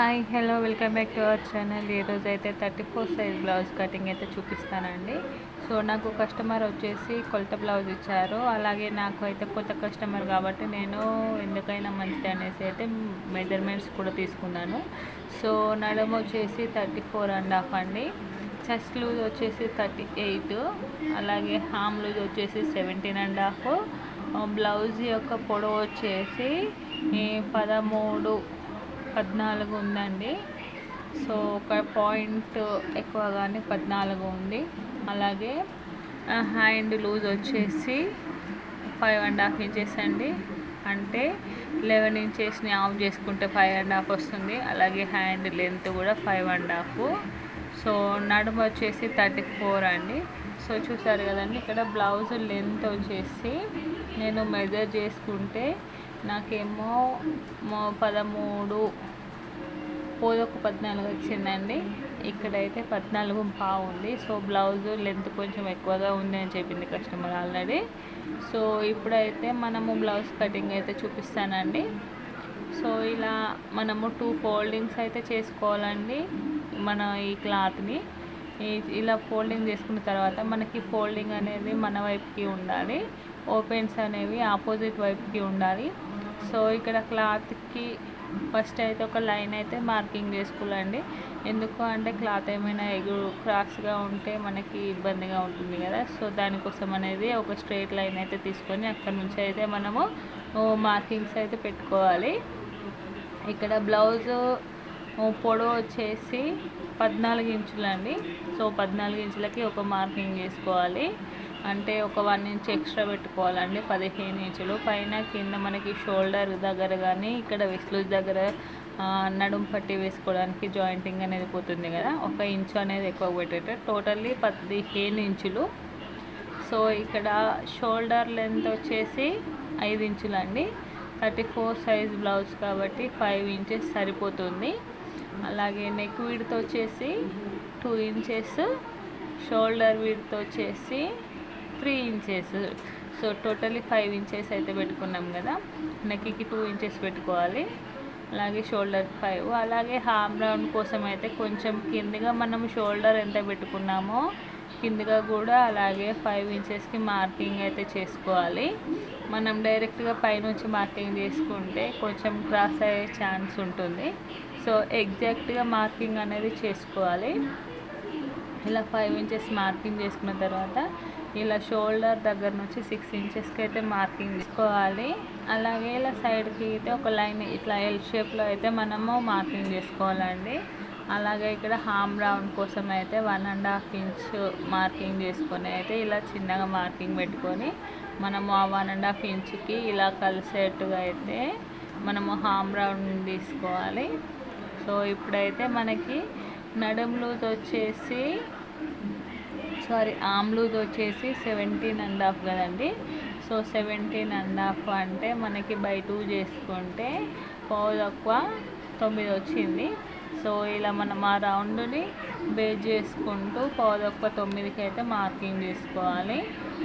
Hi hello welcome back to our channel ఈరోజు అయితే thirty four size blouse cutting అయితే చూపిస్తానండి. సో నాకు కస్టమర్ వచ్చేసి కొలత బ్లౌజ్ ఇచ్చారు. అలాగే నాకు అయితే కొత్త కస్టమర్ కాబట్టి నేను ఎందుకైనా మంచిది అనేసి అయితే మెజర్మెంట్స్ కూడా తీసుకున్నాను. సో నడుము వచ్చేసి థర్టీ ఫోర్ అండ్ హాఫ్ అండి. చెస్ట్ లూజ్ వచ్చేసి థర్టీ ఎయిట్ అలాగే హామ్ లూజ్ వచ్చేసి సెవెంటీన్ అండ్ హాఫ్ బ్లౌజ్ యొక్క పొడవు వచ్చేసి పదమూడు పద్నాలుగు ఉందండి. సో ఒక పాయింట్ ఎక్కువగానే పద్నాలుగు ఉంది. అలాగే హ్యాండ్ లూజ్ వచ్చేసి ఫైవ్ అండ్ హాఫ్ ఇంచెస్ అండి. అంటే లెవెన్ ఇంచెస్ని ఆఫ్ చేసుకుంటే ఫైవ్ అండ్ హాఫ్ వస్తుంది. అలాగే హ్యాండ్ లెంత్ కూడా ఫైవ్ అండ్ హాఫ్ సో నడుము వచ్చేసి థర్టీ ఫోర్ అండి. సో చూసారు కదండి ఇక్కడ బ్లౌజ్ లెంత్ వచ్చేసి నేను మెజర్ చేసుకుంటే నాకేమో మో- పదమూడు పోదొక పద్నాలుగు వచ్చిందండి. ఇక్కడైతే పద్నాలుగు పావు ఉంది. సో బ్లౌజ్ లెంత్ కొంచెం ఎక్కువగా ఉంది అని చెప్పింది కస్టమర్ ఆల్రెడీ. సో ఇప్పుడైతే మనము బ్లౌజ్ కటింగ్ అయితే చూపిస్తానండి. సో ఇలా మనము టూ ఫోల్డింగ్స్ అయితే చేసుకోవాలండి మన ఈ క్లాత్ని. ఇలా ఫోల్డింగ్ చేసుకున్న తర్వాత మనకి ఫోల్డింగ్ అనేది మన వైపుకి ఉండాలి. ఓపెన్స్ అనేవి ఆపోజిట్ వైపుకి ఉండాలి. సో ఇక్కడ క్లాత్కి ఫస్ట్ అయితే ఒక లైన్ అయితే మార్కింగ్ చేసుకోవాలండి. ఎందుకు అంటే క్లాత్ ఏమైనా ఎగురు క్రాస్గా ఉంటే మనకి ఇబ్బందిగా ఉంటుంది కదా. సో దానికోసం అనేది ఒక స్ట్రైట్ లైన్ అయితే తీసుకొని అక్కడ నుంచి అయితే మనము మార్కింగ్స్ అయితే పెట్టుకోవాలి. ఇక్కడ బ్లౌజ్ పొడవు వచ్చేసి పద్నాలుగు ఇంచులండి. సో పద్నాలుగు ఇంచులకి ఒక మార్కింగ్ చేసుకోవాలి. అంటే ఒక వన్ ఇంచ్ ఎక్స్ట్రా పెట్టుకోవాలండి పదిహేను ఇంచులు. పైన కింద మనకి షోల్డర్ దగ్గర కానీ ఇక్కడ విస్లూజ్ దగ్గర నడుం పట్టి వేసుకోవడానికి జాయింటింగ్ అనేది పోతుంది కదా. ఒక ఇంచు అనేది ఎక్కువ పెట్టేట టోటల్లీ పదిహేను ఇంచులు. సో ఇక్కడ షోల్డర్ లెంత్ వచ్చేసి ఐదు ఇంచులండి. థర్టీ ఫోర్ సైజ్ బ్లౌజ్ కాబట్టి ఫైవ్ ఇంచెస్ సరిపోతుంది. అలాగే నెక్ విడ్త్ వచ్చేసి టూ ఇంచెస్. షోల్డర్ విడ్త్ వచ్చేసి three inches. So totally five inches అయితే పెట్టుకున్నాం కదా. నెక్కి టూ ఇంచెస్ పెట్టుకోవాలి. అలాగే షోల్డర్ ఫైవ్. అలాగే హామ్ రౌండ్ కోసం అయితే కొంచెం కిందగా మనం షోల్డర్ ఎంత పెట్టుకున్నామో కిందిగా కూడా అలాగే ఫైవ్ ఇంచెస్కి మార్కింగ్ అయితే చేసుకోవాలి. మనం డైరెక్ట్గా పైనుంచి మార్కింగ్ చేసుకుంటే కొంచెం క్రాస్ అయ్యే ఛాన్స్ ఉంటుంది. సో ఎగ్జాక్ట్గా మార్కింగ్ అనేది చేసుకోవాలి. ఇలా ఫైవ్ ఇంచెస్ మార్కింగ్ చేసుకున్న తర్వాత ఇలా షోల్డర్ దగ్గర నుంచి సిక్స్ ఇంచెస్కి అయితే మార్కింగ్ తీసుకోవాలి. అలాగే ఇలా సైడ్కి అయితే ఒక లైన్ ఇట్లా ఎల్ షేప్లో అయితే మనము మార్కింగ్ చేసుకోవాలండి. అలాగే ఇక్కడ హామ్ రౌండ్ కోసం అయితే one and half inch marking చేసుకొని అయితే ఇలా చిన్నగా మార్కింగ్ పెట్టుకొని మనము ఆ వన్ అండ్ హాఫ్ ఇంచ్కి ఇలా కలిసేట్టుగా అయితే మనము హామ్ రౌండ్ తీసుకోవాలి. సో ఇప్పుడైతే మనకి నడుం లూజ్ వచ్చేసి సారీ ఆమ్లూద్ వచ్చేసి సెవెంటీన్ అండ్ హాఫ్ కదండి. సో సెవెంటీన్ అండ్ హాఫ్ అంటే మనకి బై టూ చేసుకుంటే పావు తక్కువ తొమ్మిది వచ్చింది. సో ఇలా మనం ఆ రౌండ్ని బేస్ చేసుకుంటూ పావు తక్కువ తొమ్మిదికి అయితే మార్కింగ్ చేసుకోవాలి.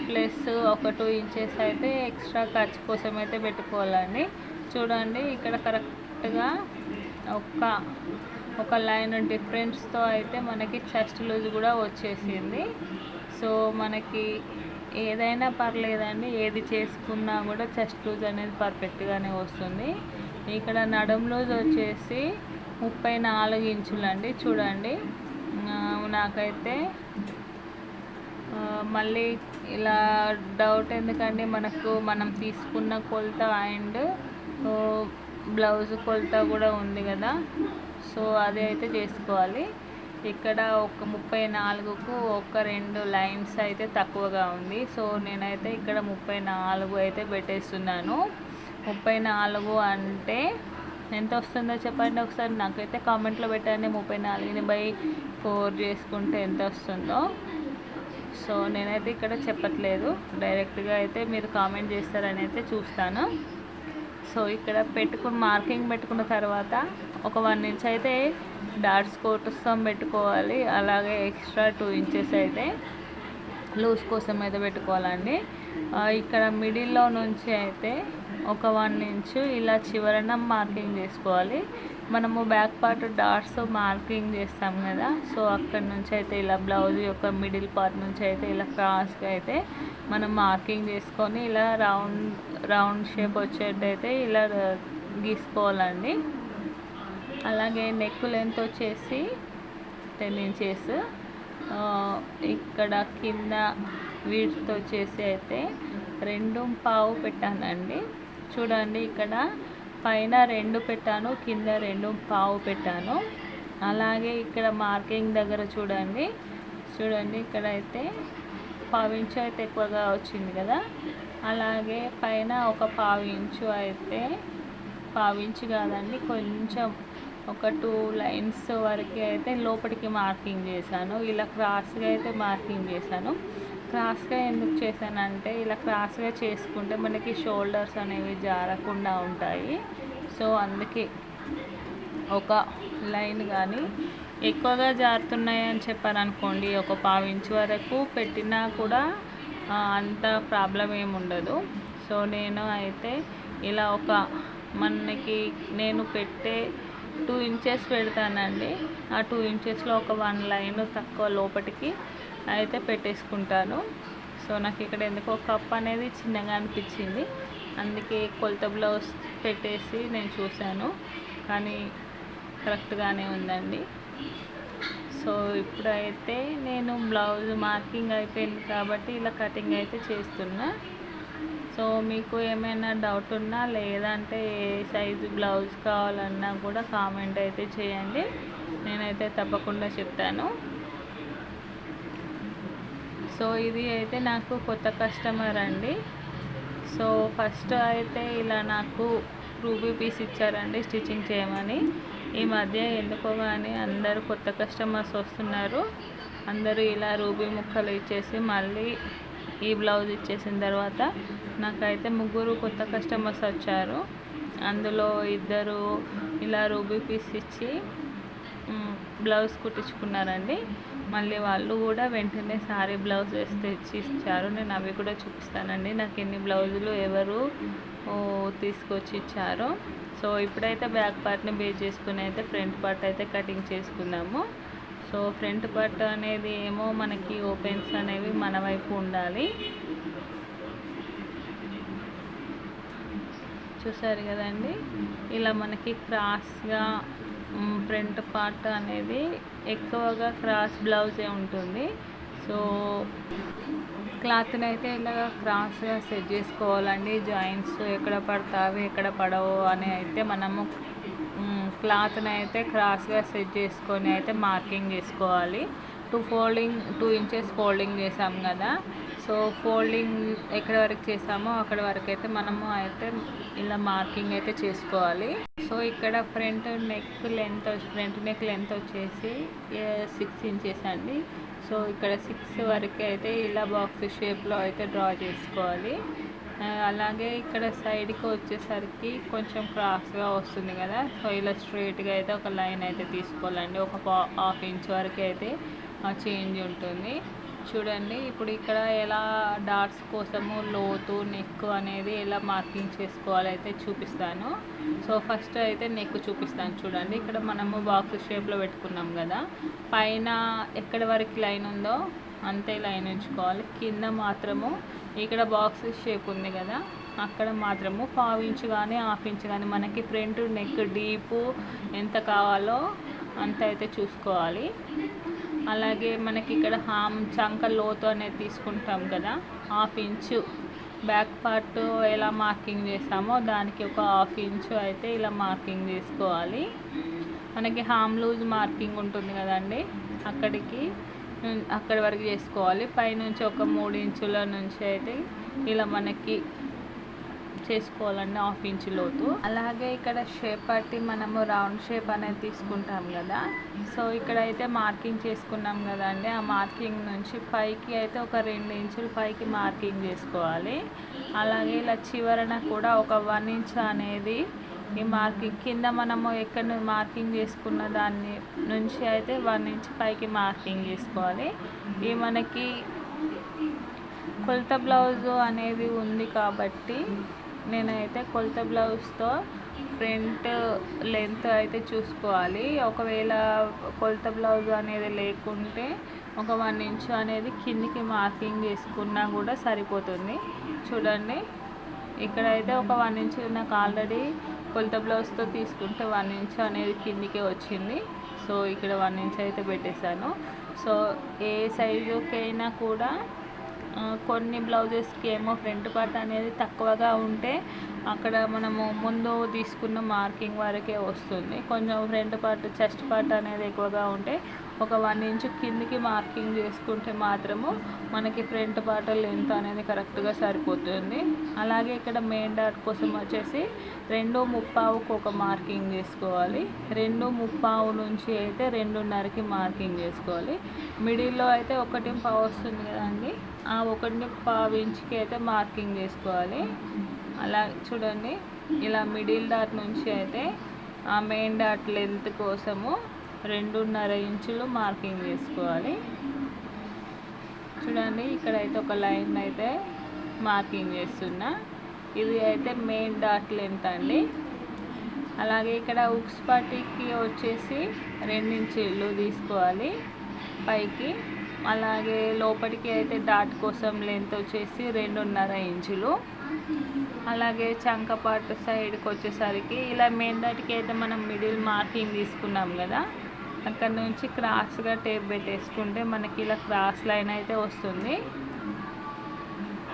ప్లస్ ఒక టూ ఇంచెస్ అయితే ఎక్స్ట్రా ఖర్చు కోసం అయితే పెట్టుకోవాలండి. చూడండి ఇక్కడ కరెక్ట్గా ఒక ఒక లైన్ డిఫరెన్స్తో అయితే మనకి చెస్ట్ లూజ్ కూడా వచ్చేసింది. సో మనకి ఏదైనా పర్లేదండి ఏది చేసుకున్నా కూడా చెస్ట్ లూజ్ అనేది పర్ఫెక్ట్గానే వస్తుంది. ఇక్కడ నడుం లూజ్ వచ్చేసి ముప్పై నాలుగు ఇంచులండి చూడండి. నాకైతే మళ్ళీ ఇలా డౌట్ ఎందుకంటే మనకు మనం తీసుకున్న కొలత అండ్ బ్లౌజ్ కొలత కూడా ఉంది కదా. సో అది అయితే చేసుకోవాలి. ఇక్కడ ఒక ముప్పై నాలుగుకు ఒక రెండు లైన్స్ అయితే తక్కువగా ఉంది. సో నేనైతే ఇక్కడ ముప్పై నాలుగు అయితే పెట్టేస్తున్నాను. ముప్పై నాలుగు అంటే ఎంత వస్తుందో చెప్పండి ఒకసారి. నాకైతే కామెంట్లో పెట్టండి. ముప్పై నాలుగుని బై ఫోర్ చేసుకుంటే ఎంత వస్తుందో. సో నేనైతే ఇక్కడ చెప్పట్లేదు. డైరెక్ట్గా అయితే మీరు కామెంట్ చేస్తారని అయితే చూస్తాను. సో ఇక్కడ పెట్టుకుని మార్కింగ్ పెట్టుకున్న తర్వాత ఒక వన్ ఇంచ్ అయితే డాట్స్ కోసం పెట్టుకోవాలి. అలాగే ఎక్స్ట్రా టూ ఇంచెస్ అయితే లూజ్ కోసం అయితే పెట్టుకోవాలండి. ఇక్కడ మిడిల్లో నుంచి అయితే ఒక వన్ ఇంచ్ ఇలా చివరన మార్కింగ్ చేసుకోవాలి. మనము బ్యాక్ పార్ట్ డాట్స్ మార్కింగ్ చేస్తాం కదా సో అక్కడ నుంచి అయితే ఇలా బ్లౌజ్ యొక్క మిడిల్ పార్ట్ నుంచి అయితే ఇలా క్రాస్గా అయితే మనం మార్కింగ్ చేసుకొని ఇలా రౌండ్ రౌండ్ షేప్ వచ్చేటైతే ఇలా గీసుకోవాలండి. అలాగే నెక్ లెంత్ వచ్చేసి టెన్ ఇంచెస్ ఇక్కడ కింద వీడ్తో వచ్చేసి అయితే రెండు పావు పెట్టానండి. చూడండి ఇక్కడ పైన రెండు పెట్టాను కింద రెండు పావు పెట్టాను. అలాగే ఇక్కడ మార్కింగ్ దగ్గర చూడండి. చూడండి ఇక్కడ అయితే పావించు అయితే ఎక్కువగా వచ్చింది కదా. అలాగే పైన ఒక పావు ఇంచు అయితే పావించు కాదండి కొంచెం ఒక టూ లైన్స్ వరకు అయితే లోపలికి మార్కింగ్ చేశాను. ఇలా క్రాస్గా అయితే మార్కింగ్ చేశాను. క్రాస్గా ఎందుకు చేశానంటే ఇలా క్రాస్గా చేసుకుంటే మనకి షోల్డర్స్ అనేవి జారకుండా ఉంటాయి. సో అందుకే ఒక లైన్ కానీ ఎక్కువగా జారుతున్నాయి అని చెప్పారనుకోండి ఒక పావు ఇంచు వరకు పెట్టినా కూడా అంత ప్రాబ్లం ఏముండదు సో నేను అయితే ఇలా ఒక మనకి నేను పెట్టే టూ ఇంచెస్ పెడతానండి. ఆ టూ ఇంచెస్లో ఒక వన్ లైన్ తక్కువ లోపటికి అయితే పెట్టేసుకుంటాను. సో నాకు ఇక్కడ ఎందుకో కప్ అనేది చిన్నగా అనిపించింది. అందుకే కొలత బ్లౌజ్ పెట్టేసి నేను చూశాను. కానీ కరెక్ట్గానే ఉందండి. సో ఇప్పుడైతే నేను బ్లౌజ్ మార్కింగ్ అయిపోయింది కాబట్టి ఇలా కటింగ్ అయితే చేస్తున్నా. సో మీకు ఏమైనా డౌట్ ఉన్నా లేదంటే ఏ సైజు బ్లౌజ్ కావాలన్నా కూడా కామెంట్ అయితే చేయండి. నేనైతే తప్పకుండా చెప్తాను. సో ఇది అయితే నాకు కొత్త కస్టమర్ అండి. సో ఫస్ట్ అయితే ఇలా నాకు రూబీ పీస్ ఇచ్చారండి స్టిచ్చింగ్ చేయమని. ఈ మధ్య ఎందుకో కానీ అందరూ కొత్త కస్టమర్స్ వస్తున్నారు. అందరూ ఇలా రూబీ ముక్కలు ఇచ్చేసి మళ్ళీ ఈ బ్లౌజ్ ఇచ్చేసిన తర్వాత నాకైతే ముగ్గురు కొత్త కస్టమర్స్ వచ్చారు. అందులో ఇద్దరు ఇలా రూబీ పీస్ ఇచ్చి బ్లౌజ్ కుట్టించుకున్నారండి. మళ్ళీ వాళ్ళు కూడా వెంటనే సారీ బ్లౌజ్ వేస్తే ఇచ్చి ఇచ్చారు నేను అవి కూడా చూపిస్తానండి. నాకు ఎన్ని బ్లౌజులు ఎవరు తీసుకొచ్చి ఇచ్చారో. సో ఇప్పుడైతే బ్యాక్ పార్ట్ని బేస్ చేసుకుని అయితే ఫ్రంట్ పార్ట్ అయితే కటింగ్ చేసుకున్నాము. సో ఫ్రంట్ పార్ట్ అనేది ఏమో మనకి ఓపెన్స్ అనేవి మన వైపు ఉండాలి. చూసారు కదండి? ఇలా మనకి క్రాస్గా ఫ్రంట్ పార్ట్ అనేది ఎక్కువగా క్రాస్ బ్లౌజే ఉంటుంది. సో క్లాత్ని అయితే ఇలా క్రాస్గా సెట్ చేసుకోవాలండి. జాయింట్స్ ఎక్కడ పడతావి ఎక్కడ పడవు అని అయితే మనము క్లాత్ని అయితే క్రాస్గా సెట్ చేసుకొని అయితే మార్కింగ్ చేసుకోవాలి. Two folding two inches folding చేసాం కదా. సో ఫోల్డింగ్ ఎక్కడ వరకు చేసామో అక్కడ వరకు అయితే మనము అయితే ఇలా మార్కింగ్ అయితే చేసుకోవాలి. సో ఇక్కడ front neck length front neck length వచ్చేసి సిక్స్ ఇంచెస్ అండి. సో ఇక్కడ సిక్స్ వరకు అయితే ఇలా బాక్స్ షేప్లో అయితే డ్రా చేసుకోవాలి. అలాగే ఇక్కడ సైడ్కి వచ్చేసరికి కొంచెం క్రాస్గా వస్తుంది కదా. సో ఇలా స్ట్రైట్గా అయితే ఒక లైన్ అయితే తీసుకోవాలండి. ఒక హాఫ్ ఇంచ్ వరకు అయితే చేంజ్ ఉంటుంది. చూడండి ఇప్పుడు ఇక్కడ ఎలా డాట్స్ కోసము లోతు నెక్ అనేది ఎలా మార్కింగ్ చేసుకోవాలో అయితే చూపిస్తాను. సో ఫస్ట్ అయితే నెక్ చూపిస్తాను చూడండి. ఇక్కడ మనము బాక్స్ షేప్లో పెట్టుకున్నాం కదా. పైన ఎక్కడి వరకు లైన్ ఉందో అంతే లైన్ ఉంచుకోవాలి. కింద మాత్రము ఇక్కడ బాక్స్ షేప్ ఉంది కదా. అక్కడ మాత్రము పావు ఇంచు కానీ హాఫ్ ఇంచు కానీ మనకి ఫ్రంట్ నెక్ డీపు ఎంత కావాలో అంత అయితే చూసుకోవాలి. అలాగే మనకి ఇక్కడ హామ్ చంక లోతు అనేది తీసుకుంటాం కదా. Half inch. బ్యాక్ పార్ట్ ఎలా మార్కింగ్ చేస్తామో దానికి ఒక హాఫ్ ఇంచు అయితే ఇలా మార్కింగ్ చేసుకోవాలి. మనకి హామ్ లూజ్ మార్కింగ్ ఉంటుంది కదండి. అక్కడికి అక్కడి వరకు చేసుకోవాలి. పైనుంచి ఒక మూడు ఇంచుల నుంచి అయితే ఇలా మనకి చేసుకోవాలండి హాఫ్ ఇంచ్ లోతు. అలాగే ఇక్కడ షేప్ పట్టి మనము రౌండ్ షేప్ అనేది తీసుకుంటాం కదా. సో ఇక్కడ అయితే మార్కింగ్ చేసుకున్నాం కదండి. ఆ మార్కింగ్ నుంచి పైకి అయితే ఒక రెండు ఇంచులు పైకి మార్కింగ్ చేసుకోవాలి. అలాగే ఇలా చివరన కూడా ఒక వన్ ఇంచ్ అనేది ఈ మార్కింగ్ కింద మనము ఎక్కడ మార్కింగ్ చేసుకున్న దాన్ని నుంచి అయితే వన్ ఇంచ్ పైకి మార్కింగ్ చేసుకోవాలి. ఈ మనకి కొలత బ్లౌజ్ అనేది ఉంది కాబట్టి నేనైతే కొలత బ్లౌజ్తో ఫ్రంట్ లెంత్ అయితే చూసుకోవాలి. ఒకవేళ కొలత బ్లౌజ్ అనేది లేకుంటే ఒక వన్ ఇంచ్ అనేది కిందికి మార్కింగ్ చేసుకున్నా కూడా సరిపోతుంది. చూడండి. ఇక్కడైతే ఒక వన్ ఇంచ్ నాకు ఆల్రెడీ కొలత బ్లౌజ్తో తీసుకుంటే వన్ ఇంచ్ అనేది కిందికే వచ్చింది. సో ఇక్కడ వన్ ఇంచ్ అయితే పెట్టేశాను. సో ఏ సైజుకైనా కూడా కొన్ని బ్లౌజెస్కి ఏమో ఫ్రంట్ పార్ట్ అనేది తక్కువగా ఉంటే అక్కడ మనము ముందు తీసుకున్న మార్కింగ్ వరకే వస్తుంది. కొంచెం ఫ్రంట్ పార్ట్ చెస్ట్ పార్ట్ అనేది ఎక్కువగా ఉంటే ఒక వన్ ఇంచ్ కిందికి మార్కింగ్ చేసుకుంటే మాత్రము మనకి ఫ్రంట్ బాటల్ లెంత్ అనేది కరెక్ట్గా సరిపోతుంది. అలాగే ఇక్కడ మెయిన్ డాట్ కోసం వచ్చేసి రెండు ముప్పావుకు ఒక మార్కింగ్ చేసుకోవాలి. రెండు ముప్పావు నుంచి అయితే రెండున్నరకి మార్కింగ్ చేసుకోవాలి. మిడిల్లో అయితే ఒకటి పావు వస్తుంది కదండి. ఆ ఒకటి పావు ఇంచుకి అయితే మార్కింగ్ చేసుకోవాలి. అలా చూడండి. ఇలా మిడిల్ డాట్ నుంచి అయితే ఆ మెయిన్ డాట్ లెంత్ కోసము రెండున్నర ఇంచులు మార్కింగ్ చేసుకోవాలి. చూడండి ఇక్కడైతే ఒక లైన్ అయితే మార్కింగ్ చేస్తున్నా. ఇది అయితే మెయిన్ డాట్ లెంత్ అండి. అలాగే ఇక్కడ ఉక్స్ పట్టికి వచ్చేసి రెండించీలు తీసుకోవాలి పైకి. అలాగే లోపలికి అయితే డాట్ కోసం లెంత్ వచ్చేసి రెండున్నర ఇంచులు. అలాగే చంకపాటు సైడ్కి వచ్చేసరికి ఇలా మెయిన్ డాట్కి అయితే మనం మిడిల్ మార్కింగ్ తీసుకున్నాం కదా. అక్కడ నుంచి క్రాస్గా టేప్ పెట్టేసుకుంటే మనకి ఇలా క్రాస్ లైన్ అయితే వస్తుంది.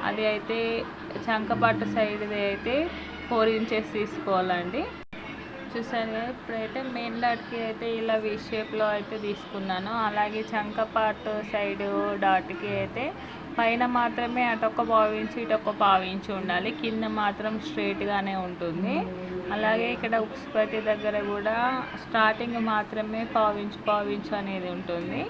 అది అయితే చంకపాటు సైడ్ది అయితే ఫోర్ ఇంచెస్ తీసుకోవాలండి. చూసారు కదా ఇప్పుడైతే మెయిన్ డాట్కి అయితే ఇలా వి షేప్లో అయితే తీసుకున్నాను. అలాగే చంక పార్ట్ సైడ్ డాట్కి అయితే పైన మాత్రమే అటొక పావించి ఇటొక పావించి ఉండాలి. కింద మాత్రం స్ట్రేట్గానే ఉంటుంది. అలాగే ఇక్కడ ఉక్స్పతి దగ్గర కూడా స్టార్టింగ్ మాత్రమే పావించు పావించు అనేది ఉంటుంది.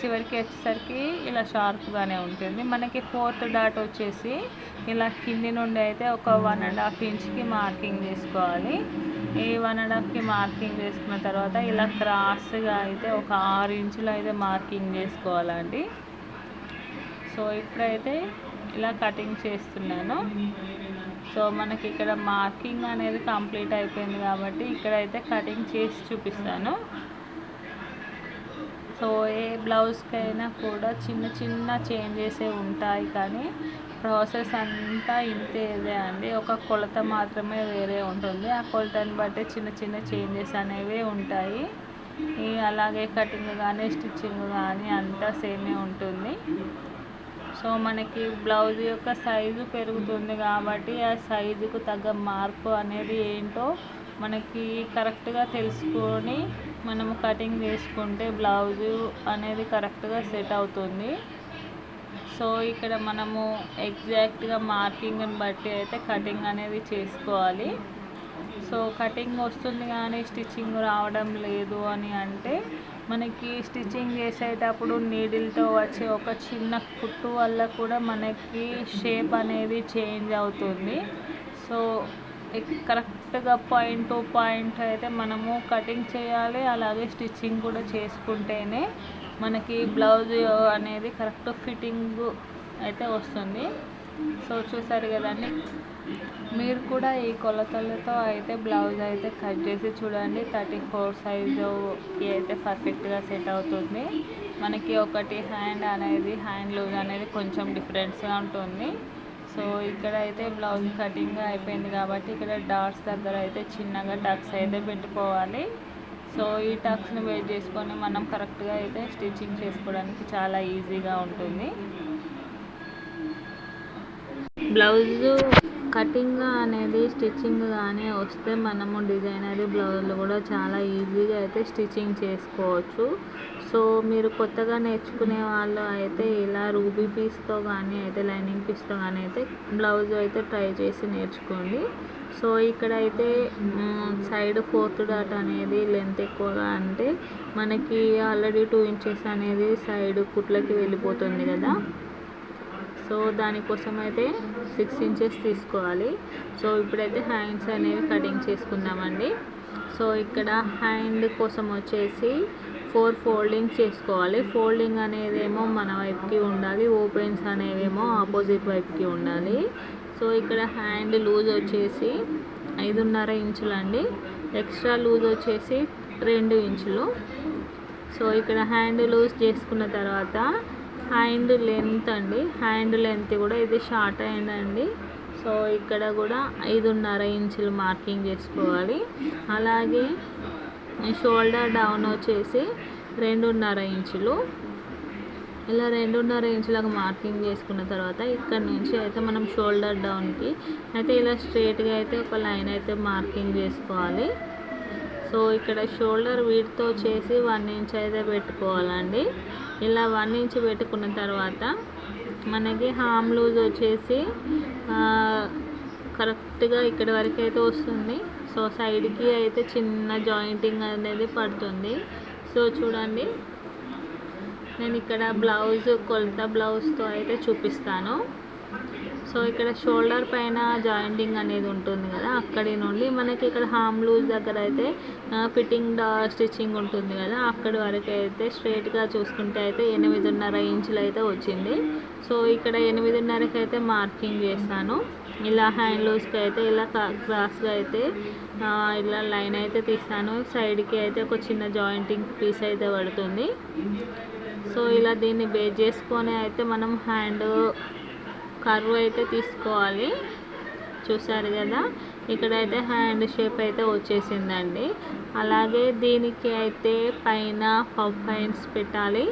చివరికి వచ్చేసరికి ఇలా షార్ప్గానే ఉంటుంది. మనకి ఫోర్త్ డాట్ వచ్చేసి ఇలా కింది నుండి అయితే ఒక వన్ అండ్ హాఫ్ ఇంచ్కి మార్కింగ్ చేసుకోవాలి. ఈ వన్ అండ్ హాఫ్కి మార్కింగ్ చేసుకున్న తర్వాత ఇలా క్రాస్గా అయితే ఒక ఆరు ఇంచులు అయితే మార్కింగ్ చేసుకోవాలండి. సో ఇప్పుడైతే ఇలా కటింగ్ చేస్తున్నాను. సో మనకి ఇక్కడ మార్కింగ్ అనేది కంప్లీట్ అయిపోయింది కాబట్టి ఇక్కడైతే కటింగ్ చేసి చూపిస్తాను. సో ఏ బ్లౌజ్కైనా కూడా చిన్న చిన్న చేంజెసే ఉంటాయి కానీ ప్రాసెస్ అంతా ఇంతేదే అండి. ఒక కొలత మాత్రమే వేరే ఉంటుంది. ఆ కొలతని బట్టి చిన్న చిన్న చేంజెస్ అనేవి ఉంటాయి. అలాగే కటింగ్ కానీ స్టిచ్చింగ్ కానీ అంతా సేమే ఉంటుంది. సో మనకి బ్లౌజ్ యొక్క సైజు పెరుగుతుంది కాబట్టి ఆ సైజుకు తగ్గ మార్పు అనేది ఏంటో మనకి కరెక్ట్గా తెలుసుకొని మనము కటింగ్ చేసుకుంటే బ్లౌజు అనేది కరెక్ట్గా సెట్ అవుతుంది. సో ఇక్కడ మనము ఎగ్జాక్ట్గా మార్కింగ్ని బట్టి అయితే కటింగ్ అనేది చేసుకోవాలి. సో కటింగ్ వస్తుంది కానీ స్టిచ్చింగ్ రావడం లేదు అని అంటే మనకి స్టిచ్చింగ్ చేసేటప్పుడు నీడిల్తో వచ్చే ఒక చిన్న కుట్టు వల్ల కూడా మనకి షేప్ అనేది చేంజ్ అవుతుంది. సో కరెక్ట్గా పాయింట్ టు పాయింట్ అయితే మనము కటింగ్ చేయాలి. అలాగే స్టిచ్చింగ్ కూడా చేసుకుంటేనే మనకి బ్లౌజ్ అనేది కరెక్ట్ ఫిట్టింగ్ అయితే వస్తుంది. సో చూసారు కదండి? మీరు కూడా ఈ కొలతలతో అయితే బ్లౌజ్ అయితే కట్ చేసి చూడండి. థర్టీ ఫోర్ సైజుకి అయితే పర్ఫెక్ట్గా సెట్ అవుతుంది. మనకి ఒకటి హ్యాండ్ అనేది హ్యాండ్ లూజ్ అనేది కొంచెం డిఫరెన్స్గా ఉంటుంది. సో ఇక్కడ అయితే బ్లౌజ్ కటింగ్ అయిపోయింది కాబట్టి ఇక్కడ డాట్స్ దగ్గర అయితే చిన్నగా టక్స్ అయితే పెట్టుకోవాలి. సో ఈ టక్స్ని వెయిట్ చేసుకొని మనం కరెక్ట్గా అయితే స్టిచ్చింగ్ చేసుకోవడానికి చాలా ఈజీగా ఉంటుంది. బ్లౌజ్ కటింగ్ అనేది స్టిచ్చింగ్ కానీ వస్తే మనము డిజైనరీ బ్లౌజులు కూడా చాలా ఈజీగా అయితే స్టిచ్చింగ్ చేసుకోవచ్చు. సో మీరు కొత్తగా నేర్చుకునే వాళ్ళు అయితే ఇలా రూబీ పీస్తో కానీ అయితే లైనింగ్ పీస్తో కానీ అయితే బ్లౌజ్ అయితే ట్రై చేసి నేర్చుకోండి. సో ఇక్కడైతే సైడ్ ఫోర్త్ డాట్ అనేది లెంత్ ఎక్కువగా అంటే మనకి ఆల్రెడీ టూ ఇంచెస్ అనేది సైడ్ కుట్లకి వెళ్ళిపోతుంది కదా. సో దానికోసం అయితే సిక్స్ ఇంచెస్ తీసుకోవాలి. సో ఇప్పుడైతే హ్యాండ్స్ అనేవి కటింగ్ చేసుకుందామండి. సో ఇక్కడ హ్యాండ్ కోసం వచ్చేసి ఫోర్ ఫోల్డింగ్స్ చేసుకోవాలి. ఫోల్డింగ్ అనేదేమో మన వైపుకి ఉండాలి ఓపెన్స్ అనేవేమో ఆపోజిట్ వైపుకి ఉండాలి. సో ఇక్కడ హ్యాండ్ లూజ్ వచ్చేసి ఐదున్నర ఇంచులు అండి ఎక్స్ట్రా లూజ్ వచ్చేసి రెండు ఇంచులు. సో ఇక్కడ హ్యాండ్ లూజ్ చేసుకున్న తర్వాత హ్యాండ్ లెంత్ అండి. హ్యాండ్ లెంత్ కూడా ఇది షార్ట్ అయిందండి. సో ఇక్కడ కూడా ఐదున్నర ఇంచులు మార్కింగ్ చేసుకోవాలి. అలాగే షోల్డర్ డౌన్ వచ్చేసి రెండున్నర ఇంచులు. ఇలా రెండున్నర ఇంచులకు మార్కింగ్ చేసుకున్న తర్వాత ఇక్కడ నుంచి అయితే మనం షోల్డర్ డౌన్కి అయితే ఇలా స్ట్రేట్గా అయితే ఒక లైన్ అయితే మార్కింగ్ చేసుకోవాలి. సో ఇక్కడ షోల్డర్ వీటితో చేసి వన్ ఇంచ్ అయితే పెట్టుకోవాలండి. ఇలా వన్ ఇంచ్ పెట్టుకున్న తర్వాత మనకి హామ్ లూజ్ వచ్చేసి కరెక్ట్గా ఇక్కడి వరకు అయితే వస్తుంది. సో సైడ్కి అయితే చిన్న జాయింటింగ్ అనేది పడుతుంది. సో చూడండి నేను ఇక్కడ బ్లౌజ్ కొలత బ్లౌజ్తో అయితే చూపిస్తాను. సో ఇక్కడ షోల్డర్ పైన జాయింటింగ్ అనేది ఉంటుంది కదా అక్కడి నుండి మనకి ఇక్కడ హామ్ లూజ్ దగ్గర అయితే ఫిట్టింగ్ స్టిచ్చింగ్ ఉంటుంది కదా అక్కడి వరకు అయితే స్ట్రైట్గా చూసుకుంటే అయితే ఎనిమిదిన్నర ఇంచులు అయితే వచ్చింది. సో ఇక్కడ ఎనిమిదిన్నరకి అయితే మార్కింగ్ చేస్తాను ఇలా హ్యాండ్ లూజ్కి అయితే ఇలా క్రాస్గా అయితే ఇలా లైన్ అయితే తీస్తాను సైడ్కి అయితే ఒక చిన్న జాయింటింగ్ పీస్ అయితే పడుతుంది. సో ఇలా దీన్ని బేస్ చేసుకొని అయితే మనం హ్యాండ్ కర్వ్ అయితే తీసుకోవాలి. చూసారు కదా? ఇక్కడైతే హ్యాండ్ షేప్ అయితే వచ్చేసిందండి. అలాగే దీనికి అయితే పైన పఫ్ పెట్టాలి.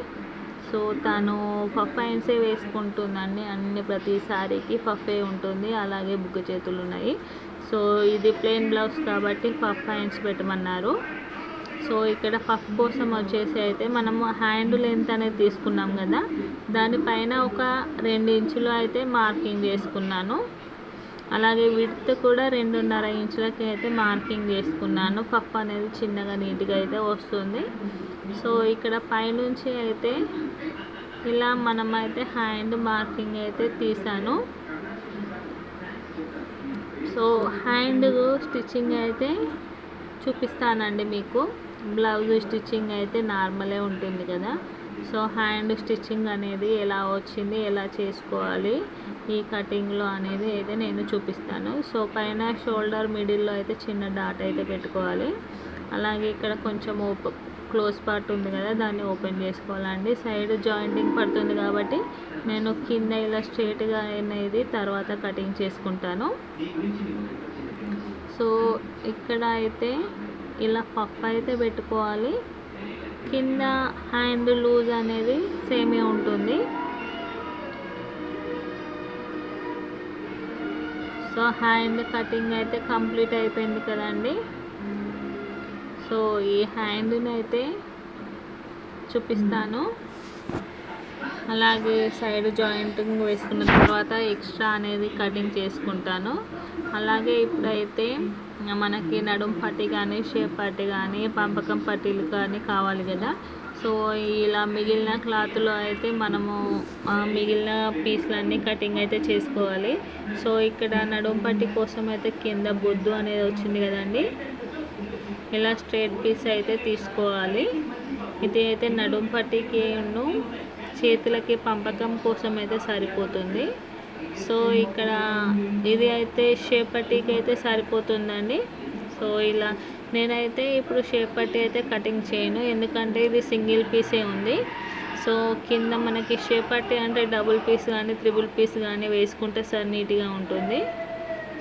సో తను పఫ్ హ్యాండ్సే వేసుకుంటుందండి. అన్ని ప్రతిసారికి పఫే ఉంటుంది. అలాగే బుగ్గ చేతులు ఉన్నాయి. సో ఇది ప్లెయిన్ బ్లౌజ్ కాబట్టి పఫ్ హ్యాండ్స్ పెట్టమన్నారు. సో ఇక్కడ పఫ్ కోసం వచ్చేసి అయితే మనము హ్యాండ్ లెంత్ అనేది తీసుకున్నాం కదా. దానిపైన ఒక రెండు ఇంచులు అయితే మార్కింగ్ చేసుకున్నాను. అలాగే విడ్త్ కూడా రెండున్నర ఇంచులకి అయితే మార్కింగ్ చేసుకున్నాను. పఫ్ అనేది చిన్నగా నీట్గా అయితే వస్తుంది. సో ఇక్కడ పైనుంచి అయితే ఇలా మనం అయితే హ్యాండ్ మార్కింగ్ అయితే తీసాను సో హ్యాండ్ స్టిచ్చింగ్ అయితే చూపిస్తానండి మీకు. బ్లౌజ్ స్టిచ్చింగ్ అయితే నార్మలే ఉంటుంది కదా. సో హ్యాండ్ స్టిచ్చింగ్ అనేది ఎలా వచ్చింది ఎలా చేసుకోవాలి ఈ కటింగ్లో అనేది అయితే నేను చూపిస్తాను. సో పైన షోల్డర్ మిడిల్లో అయితే చిన్న డాట్ అయితే పెట్టుకోవాలి. అలాగే ఇక్కడ కొంచెం క్లోజ్ పార్ట్ ఉంది కదా దాన్ని ఓపెన్ చేసుకోవాలండి. సైడ్ జాయింటింగ్ పడుతుంది కాబట్టి నేను కింద ఇలా స్ట్రేట్గా అనేది తర్వాత కటింగ్ చేసుకుంటాను. సో ఇక్కడ అయితే ఇలా పఫ్ అయితే పెట్టుకోవాలి. కింద హ్యాండ్ లూజ్ అనేది సేమే ఉంటుంది. సో హ్యాండ్ కటింగ్ అయితే కంప్లీట్ అయిపోయింది కదండి. సో ఈ హ్యాండ్ని అయితే చూపిస్తాను. అలాగే సైడ్ జాయింటింగ్ వేసుకున్న తర్వాత ఎక్స్ట్రా అనేది కటింగ్ చేసుకుంటాను. అలాగే ఇప్పుడైతే మనకి నడుం పట్టి కానీ షేప్ పట్టి కానీ పంపకం పట్టీలు కానీ కావాలి కదా. సో ఇలా మిగిలిన క్లాత్లో అయితే మనము మిగిలిన పీస్లన్నీ కటింగ్ అయితే చేసుకోవాలి. సో ఇక్కడ నడుం పట్టి కోసం అయితే కింద బొద్దు అనేది వచ్చింది కదండి. ఇలా స్ట్రేట్ పీస్ అయితే తీసుకోవాలి. ఇది అయితే నడుం పట్టికి చేతులకి పంపకం కోసం అయితే సరిపోతుంది. సో ఇక్కడ ఇది అయితే షేప్ పట్టీకి అయితే సరిపోతుందండి. సో ఇలా నేనైతే ఇప్పుడు షేప్ అయితే కటింగ్ చేయను. ఎందుకంటే ఇది సింగిల్ పీసే ఉంది. సో కింద మనకి షేప్ అంటే డబుల్ పీస్ కానీ త్రిబుల్ పీస్ కానీ వేసుకుంటే సరి నీట్గా ఉంటుంది.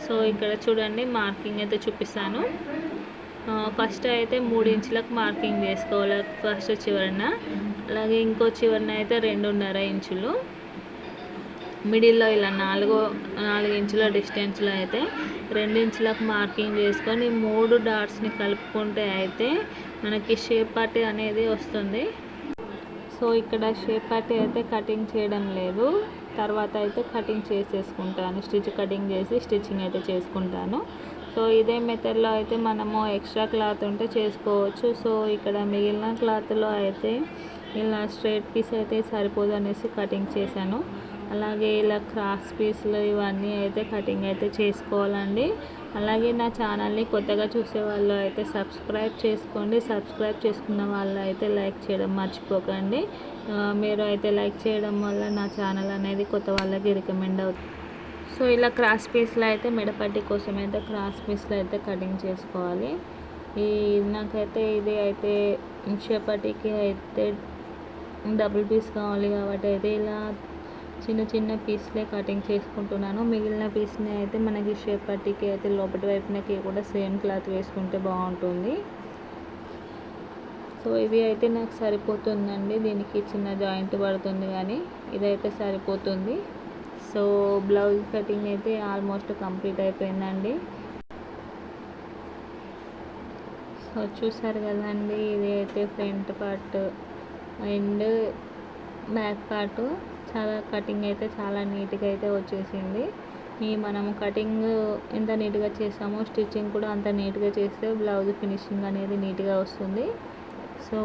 సో ఇక్కడ చూడండి మార్కింగ్ అయితే చూపిస్తాను. ఫస్ట్ అయితే మూడు ఇంచులకు మార్కింగ్ చేసుకోవాలి. ఫస్ట్ చివరన. అలాగే ఇంకో చివరన అయితే రెండున్నర ఇంచులు. మిడిల్లో ఇలా నాలుగో నాలుగు ఇంచుల డిస్టెన్స్లో అయితే రెండు ఇంచులకు మార్కింగ్ చేసుకొని మూడు డాట్స్ని కలుపుకుంటే అయితే మనకి షేప్ పార్టీ అనేది వస్తుంది. సో ఇక్కడ షేప్ పార్టీ అయితే కటింగ్ చేయడం లేదు. తర్వాత అయితే కటింగ్ చేసేసుకుంటాను. స్టిచ్ కటింగ్ చేసి స్టిచ్చింగ్ అయితే చేసుకుంటాను. సో ఇదే మెథడ్లో అయితే మనము ఎక్స్ట్రా క్లాత్ ఉంటే చేసుకోవచ్చు. సో ఇక్కడ మిగిలిన క్లాత్లో అయితే ఇలా స్ట్రైట్ పీస్ అయితే సరిపోదు అనేసి కటింగ్ చేశాను. అలాగే ఇలా క్రాస్ పీస్లు ఇవన్నీ అయితే కటింగ్ అయితే చేసుకోవాలండి. అలాగే నా ఛానల్ని కొత్తగా చూసే వాళ్ళు అయితే సబ్స్క్రైబ్ చేసుకోండి. సబ్స్క్రైబ్ చేసుకున్న వాళ్ళు అయితే లైక్ చేయడం మర్చిపోకండి. మీరు అయితే లైక్ చేయడం వల్ల నా ఛానల్ అనేది కొత్త వాళ్ళకి రికమెండ్ అవుతుంది. సో ఇలా క్రాస్ పీస్లో అయితే మిడపట్టి కోసం అయితే క్రాస్ పీస్లో అయితే కటింగ్ చేసుకోవాలి. ఈ నాకైతే ఇది అయితే చపాతీకి అయితే డబుల్ పీస్ కావాలి కాబట్టి అయితే ఇలా చిన్న చిన్న పీస్లే కటింగ్ చేసుకుంటున్నాను. మిగిలిన పీస్ని అయితే మనకి షేపట్టికి అయితే లోపటి వైపునకి కూడా సేమ్ క్లాత్ వేసుకుంటే బాగుంటుంది. సో ఇది అయితే నాకు సరిపోతుందండి. దీనికి చిన్న జాయింట్ పడుతుంది కానీ ఇదైతే సరిపోతుంది. సో బ్లౌజ్ కటింగ్ అయితే ఆల్మోస్ట్ కంప్లీట్ అయిపోయిందండి. సో చూసారు కదండి ఇది అయితే front part and back part. చాలా కటింగ్ అయితే చాలా నీట్గా అయితే వచ్చేసింది. ఈ మనం కటింగ్ ఎంత నీట్గా చేసామో స్టిచ్చింగ్ కూడా అంత నీట్గా చేస్తే బ్లౌజ్ ఫినిషింగ్ అనేది నీట్గా వస్తుంది. సో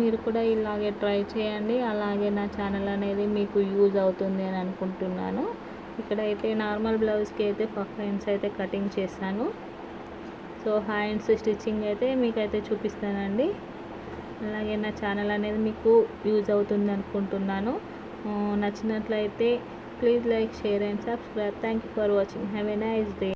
మీరు కూడా ఇలాగే ట్రై చేయండి. అలాగే నా ఛానల్ అనేది మీకు యూజ్ అవుతుంది అని అనుకుంటున్నాను. ఇక్కడైతే నార్మల్ బ్లౌజ్కి అయితే పఫ్ హ్యాండ్స్ అయితే కటింగ్ చేశాను. సో హ్యాండ్స్ స్టిచ్చింగ్ అయితే మీకైతే చూపిస్తానండి. అలాగే నా ఛానల్ అనేది మీకు యూజ్ అవుతుంది అనుకుంటున్నాను. నచ్చినట్లయితే please like share and subscribe. Thank you for watching. Have a nice day.